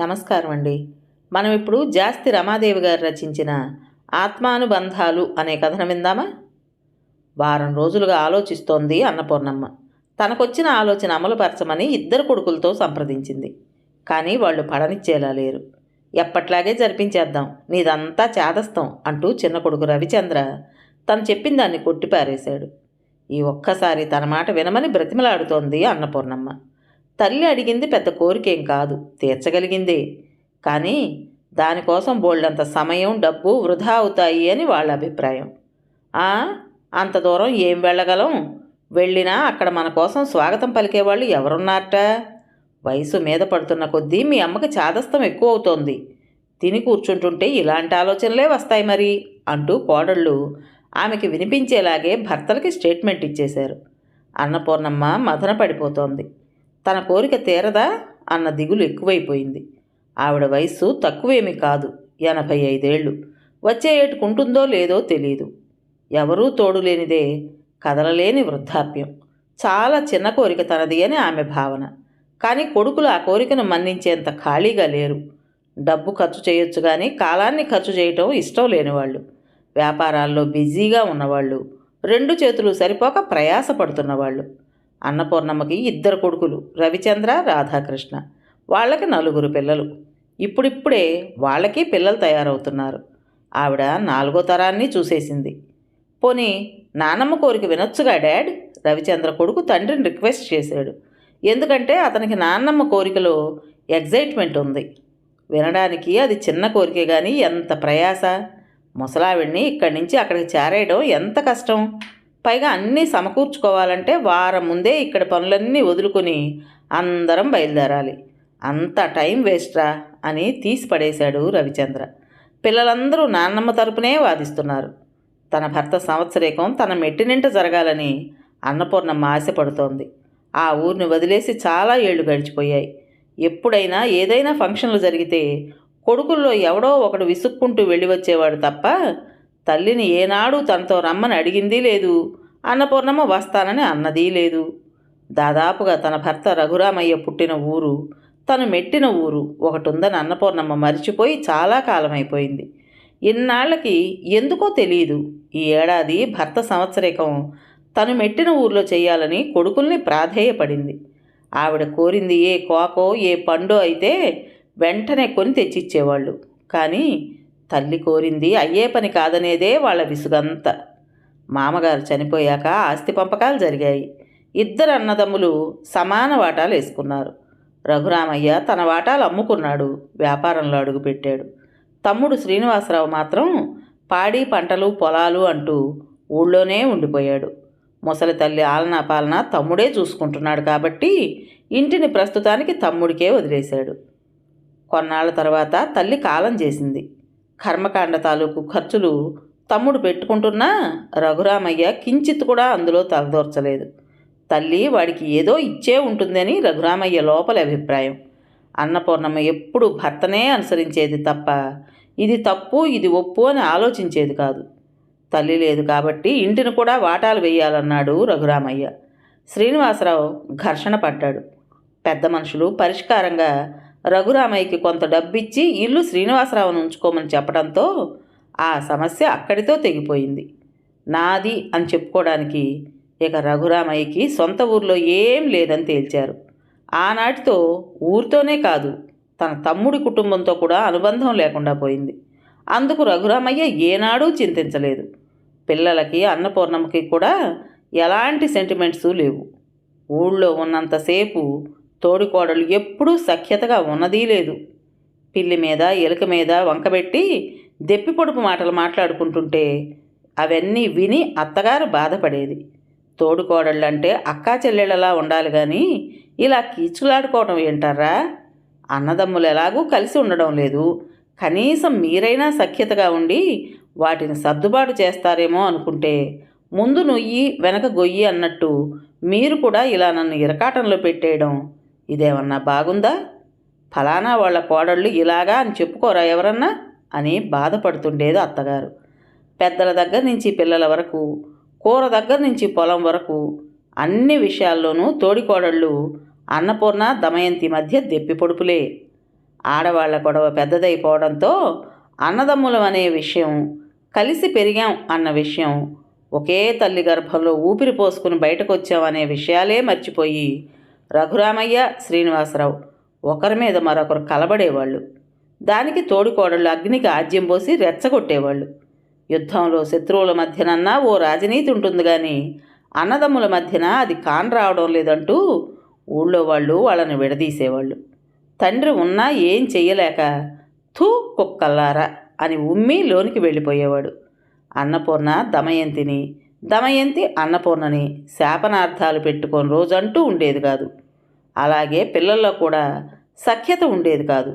నమస్కారం అండి. మనం ఇప్పుడు జాస్తి రమాదేవి గారు రచించిన ఆత్మానుబంధాలు అనే కథను విందామా? వారం రోజులుగా ఆలోచిస్తోంది అన్నపూర్ణమ్మ. తనకొచ్చిన ఆలోచన అమలుపరచమని ఇద్దరు కొడుకులతో సంప్రదించింది. కానీ వాళ్ళు పడనిచ్చేలా లేరు. ఎప్పట్లాగే జరిపించేద్దాం నీదంతా చేదస్తాం అంటూ చిన్న కొడుకు రవిచంద్ర తను చెప్పిన దాన్ని కొట్టిపారేశాడు. ఈ ఒక్కసారి తన మాట వినమని బ్రతిమలాడుతోంది అన్నపూర్ణమ్మ. తల్లి అడిగింది పెద్ద కోరికేం కాదు తీర్చగలిగిందే. కానీ దానికోసం బోళ్ళంత సమయం డబ్బు వృధా అవుతాయి అని వాళ్ళ అభిప్రాయం. ఆ అంత దూరం ఏం వెళ్ళగలం? వెళ్ళినా అక్కడ మన కోసం స్వాగతం పలికేవాళ్ళు ఎవరున్నారట? వయసు మీద పడుతున్న కొద్దీ మీ అమ్మకి చాదస్తం ఎక్కువ అవుతోంది తిని కూర్చుంటుంటే ఇలాంటి ఆలోచనలే వస్తాయి మరి అంటూ కోడళ్ళు ఆమెకి వినిపించేలాగే భర్తలకి స్టేట్మెంట్ ఇచ్చేశారు. అన్నపూర్ణమ్మ మదన పడిపోతోంది. తన కోరిక తీరదా అన్న దిగులు ఎక్కువైపోయింది. ఆవిడ వయస్సు తక్కువేమీ కాదు ఎనభై ఐదేళ్ళు వచ్చే ఏటుకుంటుందో లేదో తెలియదు ఎవరూ తోడులేనిదే కదలలేని వృద్ధాప్యం. చాలా చిన్న కోరిక తనది అని ఆమె భావన. కానీ కొడుకులు ఆ కోరికను మన్నించేంత ఖాళీగా లేరు. డబ్బు ఖర్చు చేయొచ్చు కానీ కాలాన్ని ఖర్చు చేయటం ఇష్టం లేనివాళ్ళు. వ్యాపారాల్లో బిజీగా ఉన్నవాళ్ళు. రెండు చేతులు సరిపోక ప్రయాసపడుతున్నవాళ్ళు. అన్నపూర్ణమ్మకి ఇద్దరు కొడుకులు రవిచంద్ర రాధాకృష్ణ. వాళ్ళకి నలుగురు పిల్లలు. ఇప్పుడిప్పుడే వాళ్ళకి పిల్లలు తయారవుతున్నారు. ఆవిడ నాలుగో తరాన్ని చూసేసింది. పోనీ నానమ్మ కోరిక వినొచ్చుగా డాడ్? రవిచంద్ర కొడుకు తండ్రిని రిక్వెస్ట్ చేశాడు. ఎందుకంటే అతనికి నాన్నమ్మ కోరికలో ఎగ్జైట్మెంట్ ఉంది. వినడానికి అది చిన్న కోరికే కానీ ఎంత ప్రయాస! ముసలావిడిని ఇక్కడి నుంచి అక్కడికి చేరేయడం ఎంత కష్టం! పైగా అన్నీ సమకూర్చుకోవాలంటే వారం ముందే ఇక్కడ పనులన్నీ వదులుకొని అందరం బయలుదేరాలి. అంత టైం వేస్ట్రా అని తీసి పడేశాడు రవిచంద్ర. పిల్లలందరూ నాన్నమ్మ తరపునే వాదిస్తున్నారు. తన భర్త సంవత్సరేకం తన మెట్టినింట జరగాలని అన్నపూర్ణమ్మ ఆశపడుతోంది. ఆ ఊరిని వదిలేసి చాలా ఏళ్ళు గడిచిపోయాయి. ఎప్పుడైనా ఏదైనా ఫంక్షన్లు జరిగితే కొడుకుల్లో ఎవడో ఒకడు విసుక్కుంటూ వెళ్ళి వచ్చేవాడు తప్ప తల్లిని ఏనాడు తనతో రమ్మని అడిగింది లేదు. అన్నపూర్ణమ్మ వస్తానని అన్నదీ లేదు. దాదాపుగా తన భర్త రఘురామయ్య పుట్టిన ఊరు తను మెట్టిన ఊరు ఒకటి ఉందని అన్నపూర్ణమ్మ మరిచిపోయి చాలా కాలమైపోయింది. ఇన్నాళ్ళకి ఎందుకో తెలియదు ఈ ఏడాది భర్త సంవత్సరికం తను మెట్టిన ఊర్లో చేయాలని కొడుకుల్ని ప్రాధేయపడింది. ఆవిడ కోరింది ఏ కోకో ఏ పండో అయితే వెంటనే కొని తెచ్చిచ్చేవాళ్ళు. కానీ తల్లి కోరింది అయ్యే పని కాదనేదే వాళ్ళ విసుగంతా. మామగారు చనిపోయాక ఆస్తి పంపకాలు జరిగాయి. ఇద్దరు అన్నదమ్ములు సమాన వాటాలు వేసుకున్నారు. రఘురామయ్య తన వాటాలు అమ్ముకున్నాడు వ్యాపారంలో అడుగుపెట్టాడు. తమ్ముడు శ్రీనివాసరావు మాత్రం పాడి పంటలు పొలాలు అంటూ ఊళ్ళోనే ఉండిపోయాడు. ముసలి తల్లి ఆలనా పాలన తమ్ముడే చూసుకుంటున్నాడు కాబట్టి ఇంటిని ప్రస్తుతానికి తమ్ముడికే వదిలేశాడు. కొన్నాళ్ళ తర్వాత తల్లి కాలం చేసింది. కర్మకాండ తాలూకు ఖర్చులు తమ్ముడు పెట్టుకుంటున్నా రఘురామయ్య కించిత్ కూడా అందులో తలదోర్చలేదు. తల్లి వాడికి ఏదో ఇచ్చే ఉంటుందని రఘురామయ్య లోపల అభిప్రాయం. అన్నపూర్ణమ్మ ఎప్పుడు భర్తనే అనుసరించేది తప్ప ఇది తప్పు ఇది ఒప్పు అని ఆలోచించేది కాదు. తల్లి లేదు కాబట్టి ఇంటిని కూడా వాటాలు వేయాలన్నాడు రఘురామయ్య. శ్రీనివాసరావు ఘర్షణ పడ్డాడు. పెద్ద మనుషులు పరిష్కారంగా రఘురామయ్యకి కొంత డబ్బిచ్చి ఇల్లు శ్రీనివాసరావును ఉంచుకోమని చెప్పడంతో ఆ సమస్య అక్కడితో తెగిపోయింది. నాది అని చెప్పుకోవడానికి ఇక రఘురామయ్యకి సొంత ఊర్లో ఏం లేదని తేల్చారు. ఆనాటితో ఊరితోనే కాదు తన తమ్ముడి కుటుంబంతో కూడా అనుబంధం లేకుండా పోయింది. అందుకు రఘురామయ్య ఏనాడూ చింతించలేదు. పిల్లలకి అన్నపూర్ణమ్మకి కూడా ఎలాంటి సెంటిమెంట్స్ లేవు. ఊళ్ళో ఉన్నంతసేపు తోడికోడలు ఎప్పుడూ సఖ్యతగా ఉన్నదీ లేదు. పిల్లి మీద ఎలుక మీద వంకబెట్టి దెప్పి పొడుపు మాటలు మాట్లాడుకుంటుంటే అవన్నీ విని అత్తగారు బాధపడేది. తోడుకోడళ్ళంటే అక్కా చెల్లెళ్ళలా ఉండాలి కానీ ఇలా కీచులాడుకోవడం ఏంటారా అన్నదమ్ములు ఎలాగూ కలిసి ఉండడం లేదు. కనీసం మీరైనా సఖ్యతగా ఉండి వాటిని సర్దుబాటు చేస్తారేమో అనుకుంటే ముందు నొయ్యి వెనక గొయ్యి అన్నట్టు మీరు కూడా ఇలా నన్ను ఇరకాటంలో పెట్టేయడం ఇదేమన్నా బాగుందా? ఫలానా వాళ్ళ కోడళ్ళు ఇలాగా అని చెప్పుకోరా ఎవరన్నా? అని బాధపడుతుండేది అత్తగారు. పెద్దల దగ్గర నుంచి పిల్లల వరకు కూర దగ్గర నుంచి పొలం వరకు అన్ని విషయాల్లోనూ తోడికోడళ్ళు అన్నపూర్ణ దమయంతి మధ్య దెప్పి పొడుపులే. ఆడవాళ్ళ గొడవ పెద్దదైపోవడంతో అన్నదమ్ములం అనే విషయం కలిసి పెరిగాం అన్న విషయం ఒకే తల్లి గర్భంలో ఊపిరి పోసుకుని బయటకు వచ్చామనే విషయాలే మర్చిపోయి రఘురామయ్య శ్రీనివాసరావు ఒకరి మీద మరొకరు కలబడేవాళ్ళు. దానికి తోడుకోడళ్ళు అగ్నికి ఆజ్యం పోసి రెచ్చగొట్టేవాళ్ళు. యుద్ధంలో శత్రువుల మధ్యనన్నా ఓ రాజనీతి ఉంటుంది కానీ అన్నదమ్ముల మధ్యన అది కాన్ రావడం లేదంటూ ఊళ్ళో వాళ్ళు వాళ్ళని విడదీసేవాళ్ళు. తండ్రి ఉన్నా ఏం చెయ్యలేక థూ కుక్కల్లారా అని ఉమ్మి లోనికి వెళ్ళిపోయేవాడు. అన్నపూర్ణ దమయంతిని దమయంతి అన్నపూర్ణని శాపనార్థాలు పెట్టుకొని రోజంటూ ఉండేది కాదు. అలాగే పిల్లల్లో కూడా సఖ్యత ఉండేది కాదు.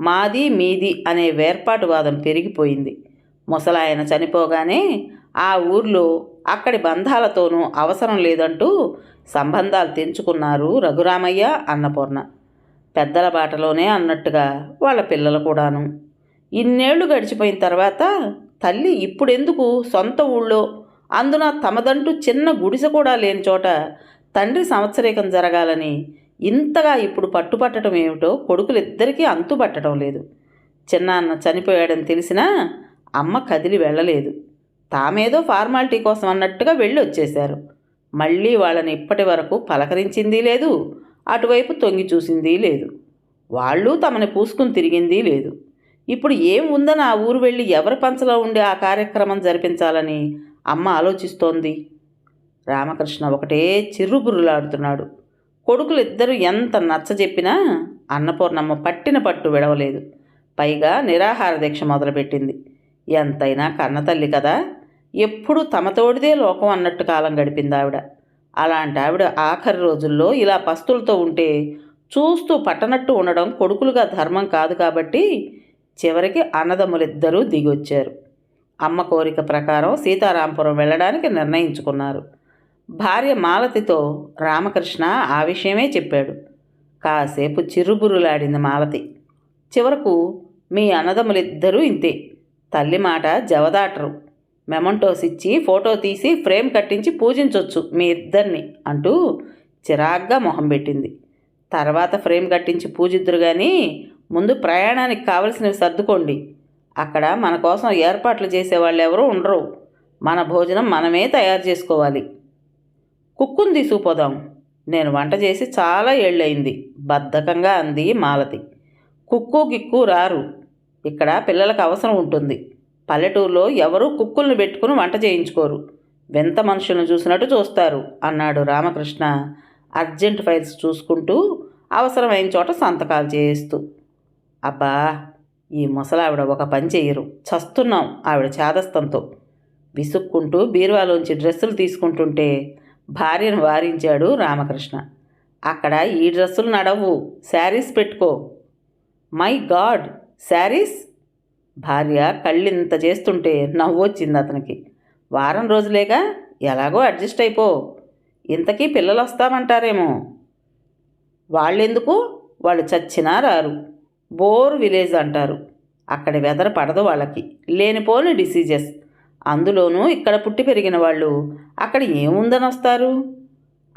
మాది మీది అనే వేర్పాటువాదం పెరిగిపోయింది. ముసలాయన చనిపోగానే ఆ ఊర్లో అక్కడి బంధాలతోనూ అవసరం లేదంటూ సంబంధాలు తెంచుకున్నారు రఘురామయ్య అన్నపూర్ణ. పెద్దల బాటలోనే అన్నట్టుగా వాళ్ళ పిల్లలు కూడాను. ఇన్నేళ్ళు గడిచిపోయిన తర్వాత తల్లి ఇప్పుడెందుకు సొంత ఊళ్ళో? అందున తమదంటూ చిన్న గుడిసె కూడా లేని చోట తండ్రి సంవత్సరీకం జరగాలని ఇంతగా ఇప్పుడు పట్టుపట్టడం ఏమిటో కొడుకులిద్దరికీ అంతుపట్టడం లేదు. చిన్నాన్న చనిపోయాడని తెలిసినా అమ్మ కదిలి వెళ్ళలేదు. తామేదో ఫార్మాలిటీ కోసం అన్నట్టుగా వెళ్ళి వచ్చేశారు మళ్ళీ వాళ్ళని ఇప్పటి వరకు పలకరించింది లేదు అటువైపు తొంగి చూసింది లేదు. వాళ్ళు తమని పూసుకుని తిరిగింది లేదు. ఇప్పుడు ఏం ఉందని ఆ ఊరు వెళ్ళి ఎవరి పంచలో ఉండి ఆ కార్యక్రమం జరిపించాలని అమ్మ ఆలోచిస్తోంది. రామకృష్ణ ఒకటే చిర్రుబుర్రులాడుతున్నాడు. కొడుకులు ఇద్దరు ఎంత నచ్చజెప్పినా అన్నపూర్ణమ్మ పట్టిన పట్టు విడవలేదు. పైగా నిరాహార దీక్ష మొదలుపెట్టింది. ఎంతైనా కన్నతల్లి కదా ఎప్పుడు తమతోడిదే లోకం అన్నట్టు కాలం గడిపింది ఆవిడ. అలాంటి ఆవిడ ఆఖరి రోజుల్లో ఇలా పస్తులతో ఉంటే చూస్తూ పట్టనట్టు ఉండడం కొడుకులుగా ధర్మం కాదు కాబట్టి చివరికి అన్నదమ్ములిద్దరూ దిగొచ్చారు. అమ్మ కోరిక ప్రకారం సీతారాంపురం వెళ్ళడానికి నిర్ణయించుకున్నారు. భార్య మాలతితో రామకృష్ణ ఆ విషయమే చెప్పాడు. కాసేపు చిరుబురులాడింది మాలతి. చివరకు మీ అన్నదమ్ములిద్దరూ ఇంతే. తల్లి మాట జవదాటరు. మెమంటోస్ ఇచ్చి ఫోటో తీసి ఫ్రేమ్ కట్టించి పూజించవచ్చు మీ ఇద్దరిని అంటూ చిరాగ్గా మొహం పెట్టింది. తర్వాత ఫ్రేమ్ కట్టించి పూజిద్దురు కానీ ముందు ప్రయాణానికి కావలసినవి సర్దుకోండి. అక్కడ మన కోసం ఏర్పాట్లు చేసేవాళ్ళు ఎవరూ ఉండరు. మన భోజనం మనమే తయారు చేసుకోవాలి. కుక్కుని తీసుకుపోదాం నేను వంట చేసి చాలా ఏళ్ళయింది. బద్ధకంగా అంది మాలతి. కుక్కు గిక్కు రారు. ఇక్కడ పిల్లలకు అవసరం ఉంటుంది. పల్లెటూరులో ఎవరూ కుక్కుల్ని పెట్టుకుని వంట చేయించుకోరు. వింత మనుషులను చూసినట్టు చూస్తారు అన్నాడు రామకృష్ణ అర్జెంట్ ఫైల్స్ చూసుకుంటూ అవసరమైన చోట సంతకాలు చేయిస్తూ. అబ్బా ఈ ముసలావిడ ఒక పని చేయరు చస్తున్నాం ఆవిడ చాదస్తంతో. విసుక్కుంటూ బీరువాలోంచి డ్రెస్సులు తీసుకుంటుంటే భార్యను వారించాడు రామకృష్ణ. అక్కడ ఈ డ్రెస్సులు నడవు శారీస్ పెట్టుకో. My god saris? భార్య కళ్ళింత చేస్తుంటే నవ్వు వచ్చింది అతనికి. వారం రోజులేగా? ఎలాగో అడ్జస్ట్ అయిపో. ఇంతకీ పిల్లలు వస్తామంటారేమో వాళ్ళెందుకు? వాళ్ళు చచ్చినా రారు. బోర్ విలేజ్ అంటారు. అక్కడి వెదర్ పడదు వాళ్ళకి. లేనిపోని డిసీజెస్. అందులోనూ ఇక్కడ పుట్టి పెరిగిన వాళ్ళు. అక్కడ ఏముందని వస్తారు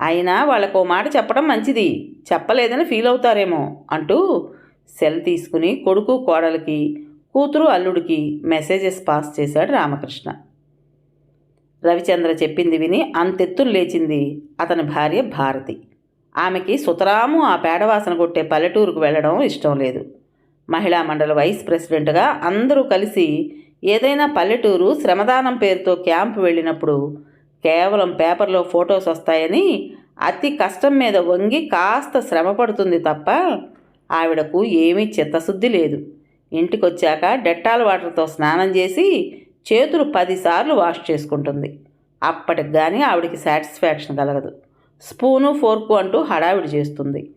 అయినా వాళ్ళకు మాట చెప్పడం మంచిది. చెప్పలేదని ఫీల్ అవుతారేమో అంటూ సెల్ తీసుకుని కొడుకు కోడలికి కూతురు అల్లుడికి మెసేజెస్ పాస్ చేశాడు రామకృష్ణ. రవిచంద్ర చెప్పింది విని అంతెత్తులు లేచింది అతని భార్య భారతి. ఆమెకి సుతరాము ఆ పేడవాసన కొట్టే పల్లెటూరుకు వెళ్ళడం ఇష్టం లేదు. మహిళా మండలి వైస్ ప్రెసిడెంట్గా అందరూ కలిసి ఏదైనా పల్లెటూరు శ్రమదానం పేరుతో క్యాంపు వెళ్ళినప్పుడు కేవలం పేపర్లో ఫొటోస్ వస్తాయని అతి కష్టం మీద వంగి కాస్త శ్రమ పడుతుంది తప్ప ఆవిడకు ఏమీ చిత్తశుద్ధి లేదు. ఇంటికొచ్చాక డెట్టాల్ వాటర్తో స్నానం చేసి చేతులు పదిసార్లు వాష్ చేసుకుంటుంది. అప్పటికి కానీ ఆవిడికి సాటిస్ఫాక్షన్ కలగదు. స్పూను ఫోర్కు అంటూ హడావిడి చేస్తుంది.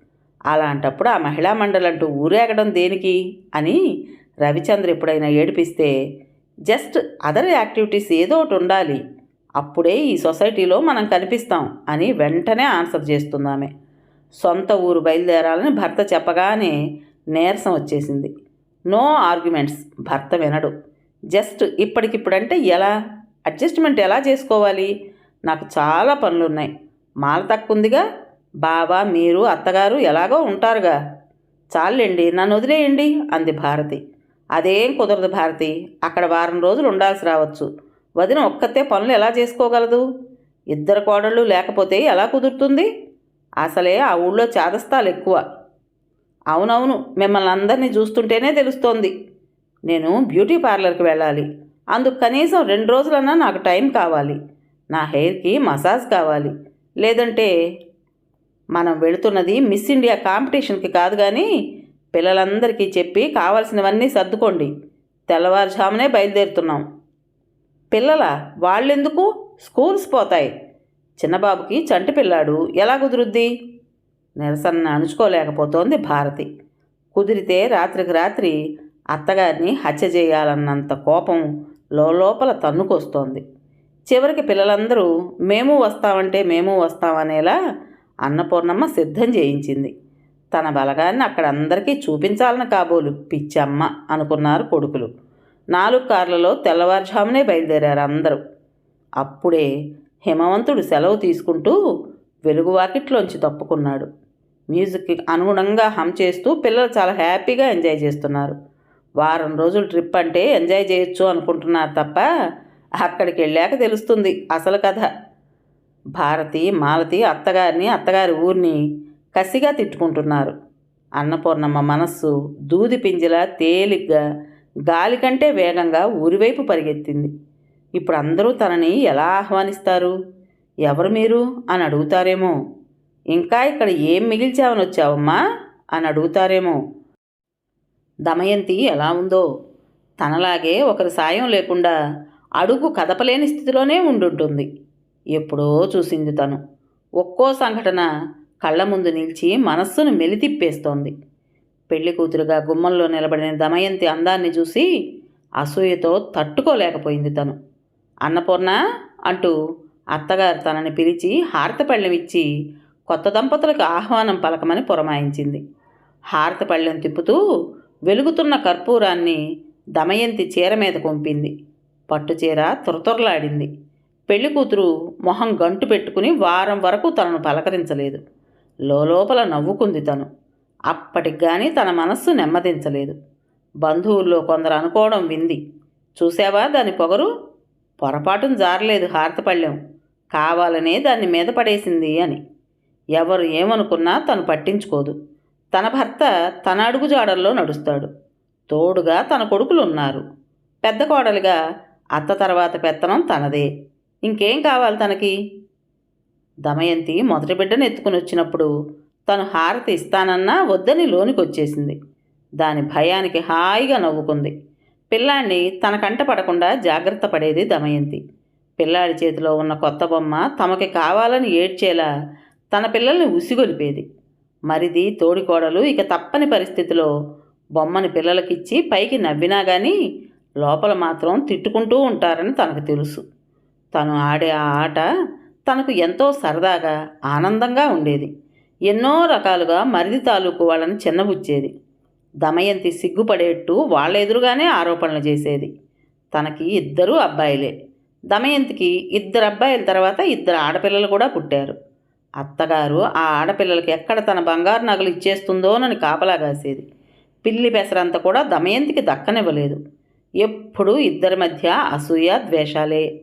అలాంటప్పుడు ఆ మహిళా మండలి అంటూ ఊరేగడం దేనికి? అని రవిచంద్ర ఎప్పుడైనా ఏడిపిస్తే జస్ట్ అదర్ యాక్టివిటీస్ ఏదో ఒకటి ఉండాలి. అప్పుడే ఈ సొసైటీలో మనం కనిపిస్తాం అని వెంటనే ఆన్సర్ చేస్తుందామె సొంత ఊరు బయలుదేరాలని భర్త చెప్పగానే నీరసం వచ్చేసింది. నో ఆర్గ్యుమెంట్స్ భర్త వినడు. జస్ట్ ఇప్పటికిప్పుడంటే ఎలా? అడ్జస్ట్మెంట్ ఎలా చేసుకోవాలి? నాకు చాలా పనులున్నాయి. మాల తక్కుందిగా బాబా మీరు అత్తగారు ఎలాగో ఉంటారుగా. చాలండి నన్ను వదిలేయండి అంది భారతి. అదేం కుదరదు భారతి. అక్కడ వారం రోజులు ఉండాల్సి రావచ్చు. వదిన ఒక్కతే పనులు ఎలా చేసుకోగలదు? ఇద్దరు కోడళ్ళు లేకపోతే ఎలా కుదురుతుంది? అసలే ఆ ఊళ్ళో చాదస్తాలు ఎక్కువ. అవునవును మిమ్మల్ని అందరినీ చూస్తుంటేనే తెలుస్తోంది. నేను బ్యూటీ పార్లర్కి వెళ్ళాలి. అందుకు కనీసం రెండు రోజులన్నా నాకు టైం కావాలి. నా హెయిర్కి మసాజ్ కావాలి. లేదంటే మనం వెళుతున్నది మిస్ ఇండియా కాంపిటీషన్కి కాదు కానీ పిల్లలందరికీ చెప్పి కావలసినవన్నీ సర్దుకోండి. తెల్లవారుజామునే బయలుదేరుతున్నాం. పిల్లల వాళ్ళెందుకు? స్కూల్స్ పోతాయి. చిన్నబాబుకి చంటి పిల్లాడు ఎలా కుదురుద్ది? నిరసన అణుచుకోలేకపోతోంది భారతి. కుదిరితే రాత్రికి రాత్రి అత్తగారిని హత్య చేయాలన్నంత కోపం లోపల తన్నుకొస్తోంది. చివరికి పిల్లలందరూ మేము వస్తామంటే మేము వస్తామనేలా అన్నపూర్ణమ్మ సిద్ధం చేయించింది. తన బలగాన్ని అక్కడ అందరికీ చూపించాలని కాబోలు. పిచ్చమ్మ అనుకున్నారు కొడుకులు. నాలుగు కార్లలో తెల్లవారుజామునే బయలుదేరారు అందరూ. అప్పుడే హిమవంతుడు సెలవు తీసుకుంటూ వెలుగువాకిట్లోంచి తప్పుకున్నాడు. మ్యూజిక్కి అనుగుణంగా హమ్ చేస్తూ పిల్లలు చాలా హ్యాపీగా ఎంజాయ్ చేస్తున్నారు. వారం రోజులు ట్రిప్ అంటే ఎంజాయ్ చేయొచ్చు అనుకుంటున్నారు తప్ప అక్కడికి వెళ్ళాక తెలుస్తుంది అసలు కథ. భారతి మాలతి అత్తగారిని అత్తగారి ఊరిని కసిగా తిట్టుకుంటున్నారు. అన్నపూర్ణమ్మ మనస్సు దూది పింజల తేలిగ్గా గాలి కంటే వేగంగా ఊరివైపు పరిగెత్తింది. ఇప్పుడు అందరూ తనని ఎలా ఆహ్వానిస్తారు? ఎవరు మీరు? అని అడుగుతారేమో. ఇంకా ఇక్కడ ఏం మిగిల్చావని వచ్చావమ్మా? అని అడుగుతారేమో. దమయంతి ఎలా ఉందో. తనలాగే ఒకరి సాయం లేకుండా అడుగు కదపలేని స్థితిలోనే ఉండుంటుంది. ఎప్పుడో చూసింది తను. ఒక్కో సంఘటన కళ్ళ ముందు నిలిచి మనస్సును మెలితిప్పేస్తోంది. పెళ్ళి కూతురుగా గుమ్మంలో నిలబడిన దమయంతి అందాన్ని చూసి అసూయతో తట్టుకోలేకపోయింది తను. అన్నపూర్ణ అంటూ అత్తగారు తనని పిలిచి హారతపళ్ళెమిచ్చి కొత్త దంపతులకు ఆహ్వానం పలకమని పురమాయించింది. హారతపళ్ళెం తిప్పుతూ వెలుగుతున్న కర్పూరాన్ని దమయంతి చీర మీద కొంపింది. పట్టుచీర తురతురలాడింది. పెళ్ళి కూతురు మొహం గంటు పెట్టుకుని వారం వరకు తనను పలకరించలేదు. లోపల నవ్వుకుంది తను. అప్పటికి కానీ తన మనస్సు నెమ్మదించలేదు. బంధువుల్లో కొందరు అనుకోవడం వింది. చూసావా దాని పొగరు? పొరపాటును జారలేదు హారతపళ్ళెం. కావాలనే దాన్ని మీద పడేసింది అని. ఎవరు ఏమనుకున్నా తను పట్టించుకోదు. తన భర్త తన అడుగుజాడల్లో నడుస్తాడు. తోడుగా తన కొడుకులు ఉన్నారు పెద్ద కోడలిగా అత్త తర్వాత పెత్తనం తనదే. ఇంకేం కావాలి తనకి? దమయంతి మొదటి బిడ్డను ఎత్తుకుని వచ్చినప్పుడు తను హారతి ఇస్తానన్నా వద్దని లోనికి వచ్చేసింది దాని భయానికి హాయిగా నవ్వుకుంది. పిల్లాడిని తన కంట పడకుండా జాగ్రత్త పడేది దమయంతి. పిల్లాడి చేతిలో ఉన్న కొత్త బొమ్మ తమకి కావాలని ఏడ్చేలా తన పిల్లల్ని ఉసిగొలిపేది. మరిది తోడికోడలు ఇక తప్పని పరిస్థితిలో బొమ్మని పిల్లలకిచ్చి పైకి నవ్వినా కానీ లోపల మాత్రం తిట్టుకుంటూ ఉంటారని తనకు తెలుసు. తను ఆడే ఆ ఆట తనకు ఎంతో సరదాగా ఆనందంగా ఉండేది. ఎన్నో రకాలుగా మరిది తాలూకు వాళ్ళని చిన్నబుచ్చేది. దమయంతి సిగ్గుపడేట్టు వాళ్ళ ఎదురుగానే ఆరోపణలు చేసేది. తనకి ఇద్దరు అబ్బాయిలే. దమయంతికి ఇద్దరు అబ్బాయిల తర్వాత ఇద్దరు ఆడపిల్లలు కూడా పుట్టారు. అత్తగారు ఆ ఆడపిల్లలకి ఎక్కడ తన బంగారు నగలు ఇచ్చేస్తుందోనని కాపలా కాసేది. పిల్లి పెసరంత కూడా దమయంతికి దక్కనివ్వలేదు. ఎప్పుడూ ఇద్దరి మధ్య అసూయ ద్వేషాలే.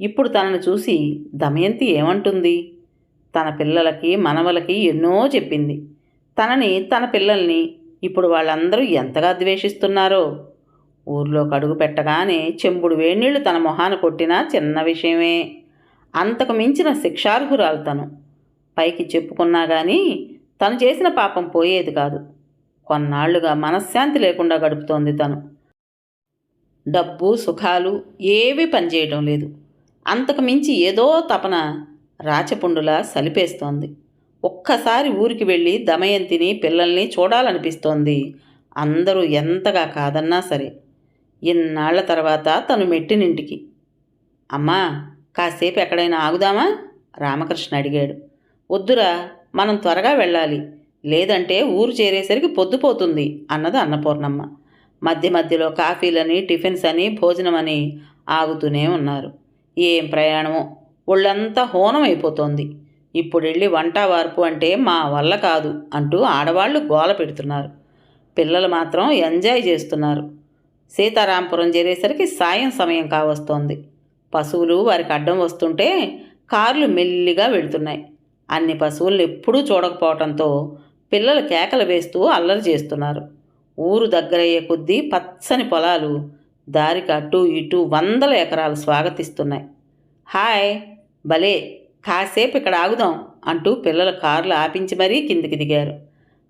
ఇప్పుడు తనను చూసి దమయంతి ఏమంటుంది? తన పిల్లలకి మనవలకి ఎన్నో చెప్పింది. తనని తన పిల్లల్ని ఇప్పుడు వాళ్ళందరూ ఎంతగా ద్వేషిస్తున్నారో? ఊర్లో కడుగు పెట్టగానే చెంబుడు వేణీళ్ళు తన మొహాన కొట్టినా చిన్న విషయమే. అంతకు మించిన శిక్షార్హురాలు తను. పైకి చెప్పుకున్నా కానీ తను చేసిన పాపం పోయేది కాదు. కొన్నాళ్ళుగా మనశ్శాంతి లేకుండా గడుపుతోంది తను. డబ్బు సుఖాలు ఏవీ పనిచేయడం లేదు. అంతకు మించి ఏదో తపన రాచపుండులా సలిపేస్తోంది. ఒక్కసారి ఊరికి వెళ్ళి దమయంతిని పిల్లల్ని చూడాలనిపిస్తోంది. అందరూ ఎంతగా కాదన్నా సరే. ఇన్నాళ్ళ తర్వాత తను మెట్టినింటికి. అమ్మా కాసేపు ఎక్కడైనా ఆగుదామా? రామకృష్ణ అడిగాడు. వద్దురా మనం త్వరగా వెళ్ళాలి. లేదంటే ఊరు చేరేసరికి పొద్దుపోతుంది అన్నది అన్నపూర్ణమ్మ. మధ్య మధ్యలో కాఫీలని టిఫిన్స్ అని భోజనమని ఆగుతూనే ఉన్నారు. ఏం ప్రయాణమో? ఒళ్ళంతా హోనం అయిపోతోంది ఇప్పుడు వెళ్ళి వంట వార్పు అంటే మా వల్ల కాదు అంటూ ఆడవాళ్ళు గోల పెడుతున్నారు. పిల్లలు మాత్రం ఎంజాయ్ చేస్తున్నారు. సీతారాంపురం చేరేసరికి సాయం సమయం కావస్తోంది. పశువులు వారికి అడ్డం వస్తుంటే కార్లు మెల్లిగా వెళుతున్నాయి. అన్ని పశువులను ఎప్పుడూ చూడకపోవడంతో పిల్లలు కేకలు వేస్తూ అల్లరి చేస్తున్నారు. ఊరు దగ్గరయ్యే కొద్దీ పచ్చని పొలాలు దారికి అటు ఇటు వందల ఎకరాలు స్వాగతిస్తున్నాయి. హాయ్ భలే కాసేపు ఇక్కడ ఆగుదాం అంటూ పిల్లల కార్లు ఆపించి మరీ కిందికి దిగారు.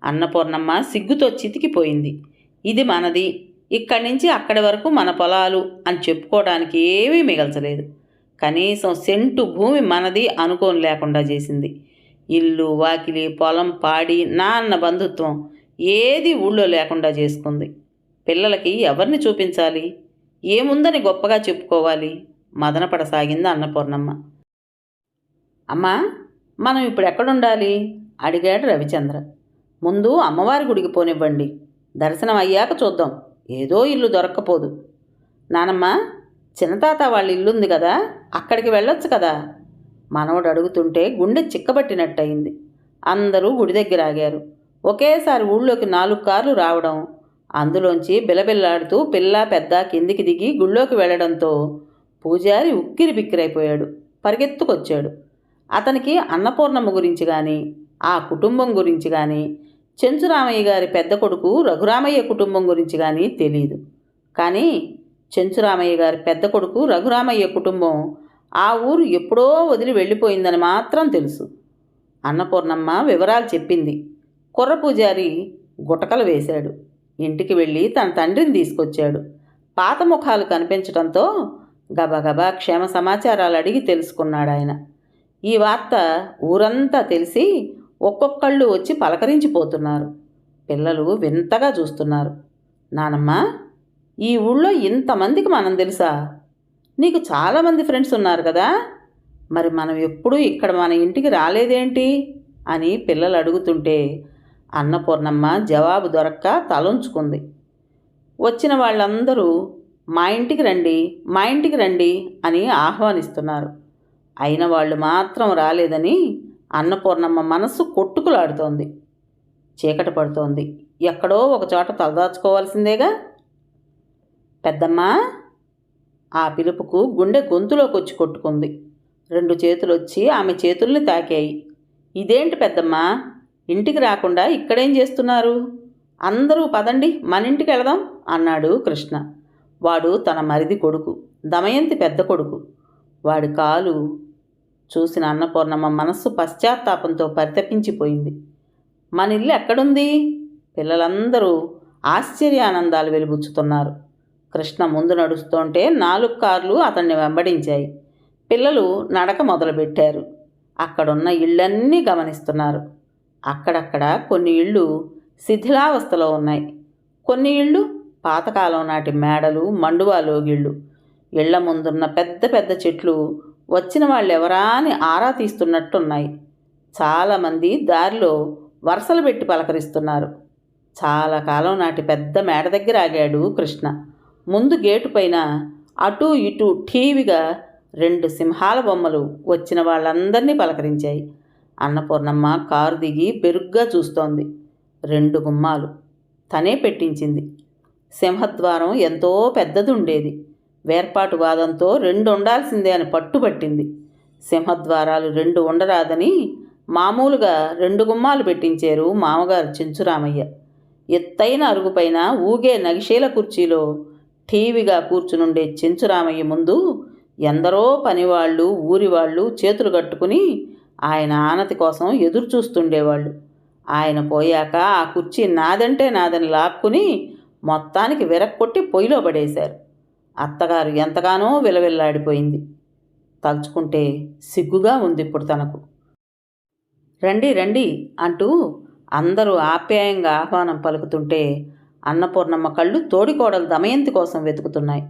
అన్నపూర్ణమ్మ సిగ్గుతో చితికిపోయింది. ఇది మనది ఇక్కడి నుంచి అక్కడి వరకు మన పొలాలు అని చెప్పుకోవడానికి ఏమీ మిగల్చలేదు. కనీసం సెంటు భూమి మనది అనుకోని లేకుండా చేసింది. ఇల్లు వాకిలి పొలం పాడి నాన్న బంధుత్వం ఏది ఊళ్ళో లేకుండా చేసుకుంది. పిల్లలకి ఎవరిని చూపించాలి? ఏముందని గొప్పగా చెప్పుకోవాలి? మదనపడసాగింది అన్నపూర్ణమ్మ. అమ్మా మనం ఇప్పుడు ఎక్కడుండాలి? అడిగాడు రవిచంద్ర. ముందు అమ్మవారి గుడికి పోనివ్వండి. దర్శనం అయ్యాక చూద్దాం. ఏదో ఇల్లు దొరక్కపోదు. నానమ్మ చిన్నతాత వాళ్ళ ఇల్లుంది కదా అక్కడికి వెళ్ళొచ్చు కదా? మనవడు అడుగుతుంటే గుండె చిక్కబట్టినట్టయింది. అందరూ గుడి దగ్గర ఆగారు. ఒకేసారి ఊళ్ళోకి నాలుగు కార్లు రావడం అందులోంచి బిలబిల్లాడుతూ పిల్ల పెద్ద కిందికి దిగి గుళ్ళోకి వెళ్ళడంతో పూజారి ఉక్కిరి బిక్కిరైపోయాడు. పరిగెత్తుకొచ్చాడు. అతనికి అన్నపూర్ణమ్మ గురించి కానీ ఆ కుటుంబం గురించి కానీ చెంచురామయ్య గారి పెద్ద కొడుకు రఘురామయ్య కుటుంబం గురించి కానీ తెలియదు కానీ చెంచురామయ్య గారి పెద్ద కొడుకు రఘురామయ్య కుటుంబం ఆ ఊరు ఎప్పుడో వదిలి వెళ్ళిపోయిందని మాత్రం తెలుసు. అన్నపూర్ణమ్మ వివరాలు చెప్పింది. కుర్ర పూజారి గుటకలు వేశాడు. ఇంటికి వెళ్ళి తన తండ్రిని తీసుకొచ్చాడు. పాత ముఖాలు కనిపించడంతో గబగబా క్షేమ సమాచారాలు అడిగి తెలుసుకున్నాడు ఆయన. ఈ వార్త ఊరంతా తెలిసి ఒక్కొక్కళ్ళు వచ్చి పలకరించిపోతున్నారు. పిల్లలు వింతగా చూస్తున్నారు. నానమ్మ ఈ ఊళ్ళో ఇంతమందికి మనం తెలుసా? నీకు చాలామంది ఫ్రెండ్స్ ఉన్నారు కదా? మరి మనం ఎప్పుడూ ఇక్కడ మన ఇంటికి రాలేదేంటి? అని పిల్లలు అడుగుతుంటే అన్నపూర్ణమ్మ జవాబు దొరక్క తలంచుకుంది. వచ్చిన వాళ్ళందరూ మా ఇంటికి రండి మా ఇంటికి రండి అని ఆహ్వానిస్తున్నారు. అయిన వాళ్ళు మాత్రం రాలేదని అన్నపూర్ణమ్మ మనస్సు కొట్టుకులాడుతోంది. చీకట పడుతోంది. ఎక్కడో ఒక చోట తలదాచుకోవాల్సిందేగా పెద్దమ్మా! ఆ పిలుపుకు గుండె గొంతులోకి వచ్చి కొట్టుకుంది. రెండు చేతులు వచ్చి ఆమె చేతుల్ని తాకాయి. ఇదేంటి పెద్దమ్మా? ఇంటికి రాకుండా ఇక్కడేం చేస్తున్నారు? అందరూ పదండి మన ఇంటికి వెళదాం అన్నాడు కృష్ణ. వాడు తన మరిది కొడుకు దమయంతి పెద్ద కొడుకు. వాడి కాలు చూసిన అన్నపూర్ణమ్మ మనస్సు పశ్చాత్తాపంతో పరితపించిపోయింది. మన ఇల్లు ఎక్కడుంది? పిల్లలందరూ ఆశ్చర్యానందాలు వెలుబుచ్చుతున్నారు. కృష్ణ ముందు నడుస్తుంటే నాలుగు కార్లు అతన్ని వెంబడించాయి. పిల్లలు నడక మొదలుపెట్టారు. అక్కడున్న ఇళ్ళన్నీ గమనిస్తున్నారు. అక్కడక్కడ కొన్ని ఇళ్ళు శిథిలావస్థలో ఉన్నాయి. కొన్ని ఇళ్ళు పాతకాలం నాటి మేడలు మండువాలోగిళ్ళు ఇళ్ళ ముందున్న పెద్ద పెద్ద చెట్లు వచ్చిన వాళ్ళు ఎవరా అని ఆరా తీస్తున్నట్టున్నాయి. చాలామంది దారిలో వరుసలు పెట్టి పలకరిస్తున్నారు. చాలా కాలం నాటి పెద్ద మేడ దగ్గర ఆగాడు కృష్ణ. ముందు గేటు పైన అటు ఇటు ఠీవిగా రెండు సింహాల బొమ్మలు వచ్చిన వాళ్ళందరినీ పలకరించాయి. అన్నపూర్ణమ్మ కారు దిగి బెరుగ్గా చూస్తోంది. రెండు గుమ్మాలు. తనే పెట్టించింది. సింహద్వారం ఎంతో పెద్దది ఉండేది వేర్పాటు వాదంతో రెండు ఉండాల్సిందే అని పట్టుబట్టింది. సింహద్వారాలు రెండు ఉండరాదని మామూలుగా రెండు గుమ్మాలు పెట్టించారు మామగారు చెంచురామయ్య. ఎత్తైన అరుగుపైన ఊగే నగిశీల కుర్చీలో టీవీగా కూర్చునుండే చెంచురామయ్య ముందు ఎందరో పనివాళ్ళు ఊరివాళ్ళు చేతులు కట్టుకుని ఆయన ఆనతి కోసం ఎదురు చూస్తుండేవాళ్ళు. ఆయన పోయాక ఆ కుర్చీ నాదంటే నాదని లాక్కుని మొత్తానికి విరక్కొట్టి పొయ్యిలో పడేశారు. అత్తగారు ఎంతగానో విలవిల్లాడిపోయింది. తలుచుకుంటే సిగ్గుగా ఉంది ఇప్పుడు తనకు. రండి రండి అంటూ అందరూ ఆప్యాయంగా ఆహ్వానం పలుకుతుంటే అన్నపూర్ణమ్మ కళ్ళు తోడికోడలు దమయంతి కోసం వెతుకుతున్నాయి.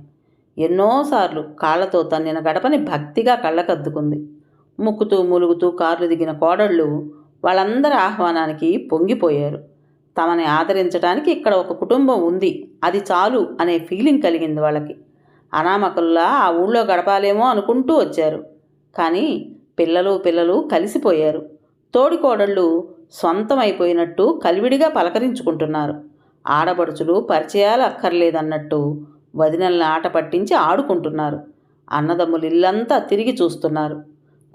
ఎన్నోసార్లు కాళ్ళతో తన్నిన గడపని భక్తిగా కళ్ళకద్దుకుంది. ముక్కుతూ ములుగుతూ కార్లు దిగిన కోడళ్ళు వాళ్ళందరి ఆహ్వానానికి పొంగిపోయారు. తమని ఆదరించడానికి ఇక్కడ ఒక కుటుంబం ఉంది. అది చాలు అనే ఫీలింగ్ కలిగింది వాళ్ళకి. అనామకుల్లా ఆ ఊళ్ళో గడపాలేమో అనుకుంటూ వచ్చారు. కానీ పిల్లలు పిల్లలు కలిసిపోయారు. తోడికోడళ్ళు సొంతమైపోయినట్టు కలివిడిగా పలకరించుకుంటున్నారు. ఆడబడుచులు పరిచయాలు అక్కర్లేదన్నట్టు వదినల్ని ఆట పట్టించి ఆడుకుంటున్నారు. అన్నదమ్ములు ఇల్లంతా తిరిగి చూస్తున్నారు.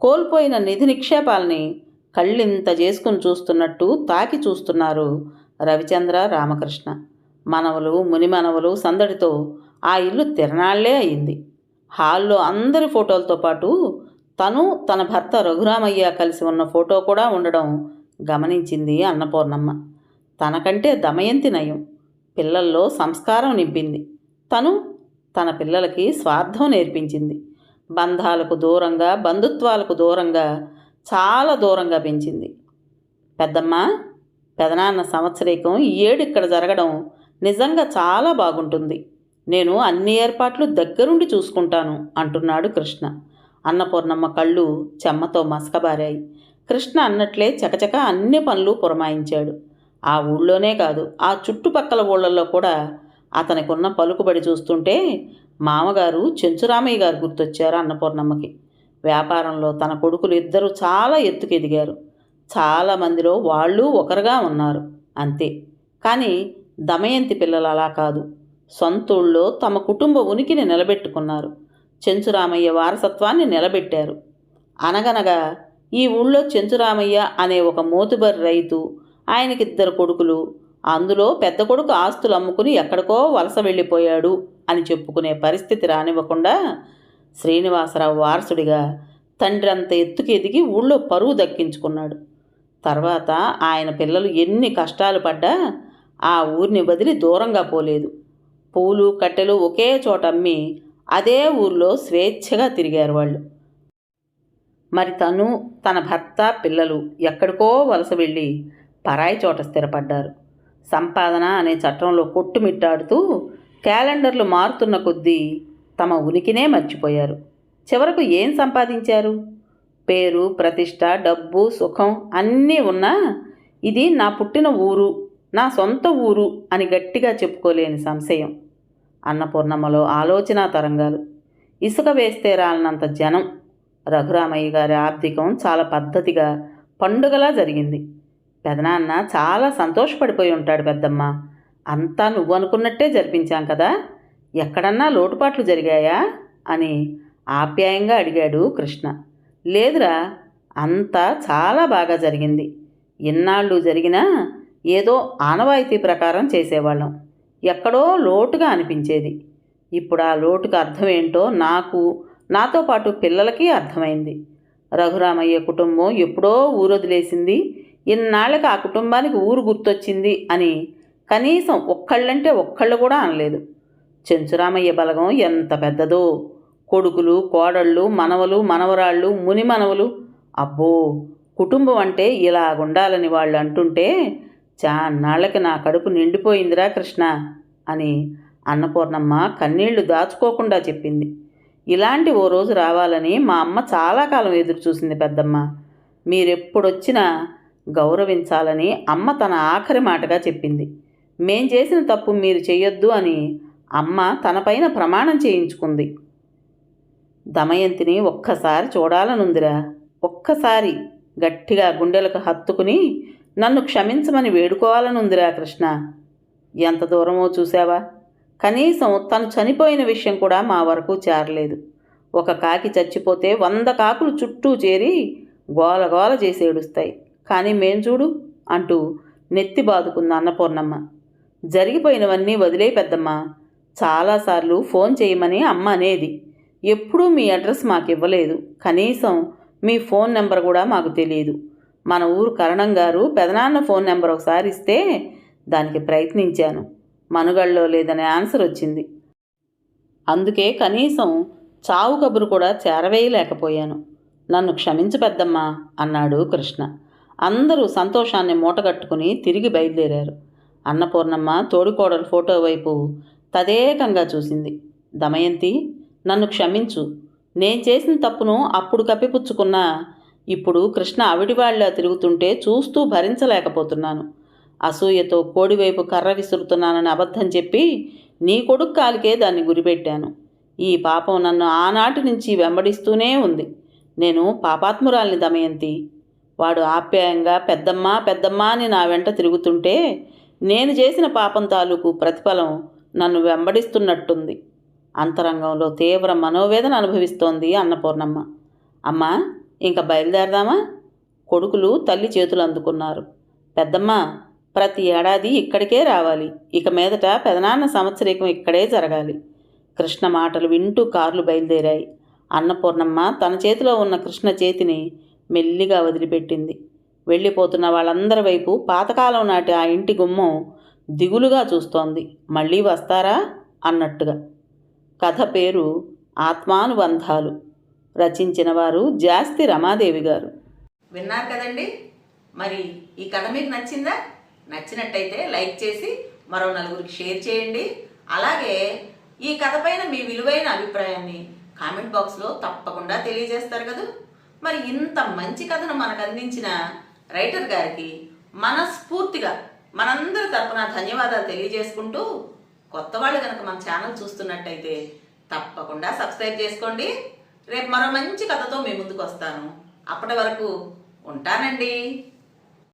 కోల్పోయిన నిధి నిక్షేపాల్ని కళ్ళింత చేసుకుని చూస్తున్నట్టు తాకి చూస్తున్నారు రవిచంద్ర రామకృష్ణ. మనవలు మునిమనవలు సందడితో ఆ ఇల్లు తిరణాళ్ళే అయింది. హాల్లో అందరి ఫోటోలతో పాటు తను తన భర్త రఘురామయ్య కలిసి ఉన్న ఫోటో కూడా ఉండడం గమనించింది అన్నపూర్ణమ్మ. తనకంటే దమయంతి నయం. పిల్లల్లో సంస్కారం నింపింది. తను తన పిల్లలకి స్వార్థం నేర్పించింది. బంధాలకు దూరంగా బంధుత్వాలకు దూరంగా చాలా దూరంగా పెంచింది. పెద్దమ్మ పెదనాన్న సంవత్సరీకం ఈ ఏడు ఇక్కడ జరగడం నిజంగా చాలా బాగుంటుంది. నేను అన్ని ఏర్పాట్లు దగ్గరుండి చూసుకుంటాను అంటున్నాడు కృష్ణ. అన్నపూర్ణమ్మ కళ్ళు చెమ్మతో మసకబారాయి. కృష్ణ అన్నట్లే చకచక అన్ని పనులు పురమాయించాడు. ఆ ఊళ్ళోనే కాదు ఆ చుట్టుపక్కల ఊళ్ళల్లో కూడా అతనికి ఉన్న పలుకుబడి చూస్తుంటే మామగారు చెంచురామయ్య గారు గుర్తొచ్చారు అన్నపూర్ణమ్మకి. వ్యాపారంలో తన కొడుకులు ఇద్దరు చాలా ఎత్తుకు ఎదిగారు చాలా మందిలో వాళ్ళు ఒకరుగా ఉన్నారు అంతే. కానీ దమయంతి పిల్లలు అలా కాదు. సొంతూళ్ళో తమ కుటుంబ ఉనికిని నిలబెట్టుకున్నారు. చెంచురామయ్య వారసత్వాన్ని నిలబెట్టారు. అనగనగా ఈ ఊళ్ళో చెంచురామయ్య అనే ఒక మోతుబరి రైతు ఆయనకిద్దరు కొడుకులు అందులో పెద్ద కొడుకు ఆస్తులు అమ్ముకుని ఎక్కడికో వలస వెళ్ళిపోయాడు అని చెప్పుకునే పరిస్థితి రానివ్వకుండా శ్రీనివాసరావు వారసుడిగా తండ్రి అంత ఎత్తుకి ఎదిగి ఊళ్ళో పరువు దక్కించుకున్నాడు. తర్వాత ఆయన పిల్లలు ఎన్ని కష్టాలు పడ్డా ఆ ఊరిని వదిలి దూరంగా పోలేదు. పూలు కట్టెలు ఒకే చోట అమ్మి అదే ఊర్లో స్వేచ్ఛగా తిరిగారు వాళ్ళు. మరి తను తన భర్త పిల్లలు ఎక్కడికో వలస వెళ్ళి పరాయి చోట స్థిరపడ్డారు. సంపాదన అనే చట్టంలో కొట్టుమిట్టాడుతూ క్యాలెండర్లు మారుతున్న కొద్దీ తమ ఉనికినే మర్చిపోయారు. చివరకు ఏం సంపాదించారు? పేరు ప్రతిష్ట డబ్బు సుఖం అన్నీ ఉన్నా ఇది నా పుట్టిన ఊరు నా సొంత ఊరు అని గట్టిగా చెప్పుకోలేని సంశయం. అన్నపూర్ణమ్మలో ఆలోచన తరంగాలు. ఇసుక వేస్తే రాలనంత జనం. రఘురామయ్య గారి ఆర్థికం చాలా పద్ధతిగా పండుగలా జరిగింది. పెదనాన్న చాలా సంతోషపడిపోయి ఉంటాడు పెద్దమ్మ. అంతా నువ్వు అనుకున్నట్టే జరిపించాం కదా. ఎక్కడన్నా లోటుపాట్లు జరిగాయా? అని ఆప్యాయంగా అడిగాడు కృష్ణ. లేదురా అంతా చాలా బాగా జరిగింది. ఇన్నాళ్ళు జరిగినా ఏదో ఆనవాయితీ ప్రకారం చేసేవాళ్ళం. ఎక్కడో లోటుగా అనిపించేది. ఇప్పుడు ఆ లోటుకు అర్థం ఏంటో నాకు నాతో పాటు పిల్లలకి అర్థమైంది. రఘురామయ్య కుటుంబం ఎప్పుడో ఊరొదిలేసింది. ఇన్నాళ్ళకి ఆ కుటుంబానికి ఊరు గుర్తొచ్చింది అని కనీసం ఒక్కళ్ళంటే ఒక్కళ్ళు కూడా అనలేదు. చెంచురామయ్య బలగం ఎంత పెద్దదో. కొడుకులు కోడళ్ళు మనవలు మనవరాళ్ళు ముని మనవలు. అబ్బో! కుటుంబం అంటే ఇలాగుండాలని వాళ్ళు అంటుంటే చాన్నాళ్ళకి నా కడుపు నిండిపోయిందిరా కృష్ణ అని అన్నపూర్ణమ్మ కన్నీళ్ళు దాచుకోకుండా చెప్పింది. ఇలాంటి ఓ రోజు రావాలని మా అమ్మ చాలా కాలం ఎదురు చూసింది పెద్దమ్మ. మీరెప్పుడొచ్చినా గౌరవించాలని అమ్మ తన ఆఖరి మాటగా చెప్పింది. మేం చేసిన తప్పు మీరు చేయొద్దు అని అమ్మ తనపైన ప్రమాణం చేయించుకుంది. దమయంతిని ఒక్కసారి చూడాలనుందిరా. ఒక్కసారి గట్టిగా గుండెలకు హత్తుకుని నన్ను క్షమించమని వేడుకోవాలనుందిరా కృష్ణ. ఎంత దూరమో చూసావా కనీసం తను చనిపోయిన విషయం కూడా మా వరకు చేరలేదు. ఒక కాకి చచ్చిపోతే వంద కాకులు చుట్టూ చేరి గోల గోల చేసి ఏడుస్తాయి. కానీ మేం చూడు అంటూ నెత్తి బాదుకుంది అన్నపూర్ణమ్మ. జరిగిపోయినవన్నీ వదిలే పెద్దమ్మ. చాలాసార్లు ఫోన్ చేయమని అమ్మ అనేది. ఎప్పుడూ మీ అడ్రస్ మాకు ఇవ్వలేదు కనీసం మీ ఫోన్ నెంబర్ కూడా మాకు తెలియదు మన ఊరు కరణం గారు పెదనాన్న ఫోన్ నెంబర్ ఒకసారి ఇస్తే దానికి ప్రయత్నించాను. మనుగడలో లేదనే ఆన్సర్ వచ్చింది. అందుకే కనీసం చావు కబురు కూడా చేరవేయలేకపోయాను. నన్ను క్షమించు పెద్దమ్మా అన్నాడు కృష్ణ. అందరూ సంతోషాన్ని మూటగట్టుకుని తిరిగి బయలుదేరారు. అన్నపూర్ణమ్మ తోడికోడల ఫోటో వైపు తదేకంగా చూసింది. దమయంతి నన్ను క్షమించు. నేను చేసిన తప్పును అప్పుడు కప్పిపుచ్చుకున్నా ఇప్పుడు కృష్ణ అవిడివాళ్ళ తిరుగుతుంటే చూస్తూ భరించలేకపోతున్నాను. అసూయతో కోడివైపు కర్ర విసురుతున్నానని అబద్ధం చెప్పి నీ కొడుకు కాలికే దాన్ని గురిపెట్టాను. ఈ పాపం నన్ను ఆనాటి నుంచి వెంబడిస్తూనే ఉంది. నేను పాపాత్మురాల్ని దమయంతి. వాడు ఆప్యాయంగా పెద్దమ్మ పెద్దమ్మ అని నా వెంట తిరుగుతుంటే నేను చేసిన పాపం తాలూకు ప్రతిఫలం నన్ను వెంబడిస్తున్నట్టుంది. అంతరంగంలో తీవ్ర మనోవేదన అనుభవిస్తోంది అన్నపూర్ణమ్మ అమ్మా ఇంకా బయలుదేరదామా? కొడుకులు తల్లి చేతులు అందుకున్నారు. పెద్దమ్మ ప్రతి ఏడాది ఇక్కడికే రావాలి. ఇక మీదట పెదనాన్న సంవత్సరీకం ఇక్కడే జరగాలి కృష్ణ మాటలు వింటూ కార్లు బయలుదేరాయి. అన్నపూర్ణమ్మ తన చేతిలో ఉన్న కృష్ణ చేతిని మెల్లిగా వదిలిపెట్టింది. వెళ్ళిపోతున్న వాళ్ళందరి వైపు పాతకాలం నాటి ఆ ఇంటి గుమ్మం దిగులుగా చూస్తోంది. మళ్ళీ వస్తారా? అన్నట్టుగా. కథ పేరు ఆత్మానుబంధాలు. రచించిన వారు జాస్తి రమాదేవి గారు. విన్నారు కదండి. మరి ఈ కథ మీకు నచ్చిందా? నచ్చినట్టయితే లైక్ చేసి మరో నలుగురికి షేర్ చేయండి. అలాగే ఈ కథ పైన మీ విలువైన అభిప్రాయాన్ని కామెంట్ బాక్స్లో తప్పకుండా తెలియజేస్తారు కదా? మరి ఇంత మంచి కథను మనకు అందించిన రైటర్ గారికి మనస్ఫూర్తిగా మనందరి తరపున ధన్యవాదాలు తెలియజేసుకుంటూ కొత్త వాళ్ళు కనుక మన ఛానల్ చూస్తున్నట్టయితే తప్పకుండా సబ్స్క్రైబ్ చేసుకోండి. రేపు మరో మంచి కథతో మీ ముందుకు వస్తాను. అప్పటి వరకు ఉంటానండి.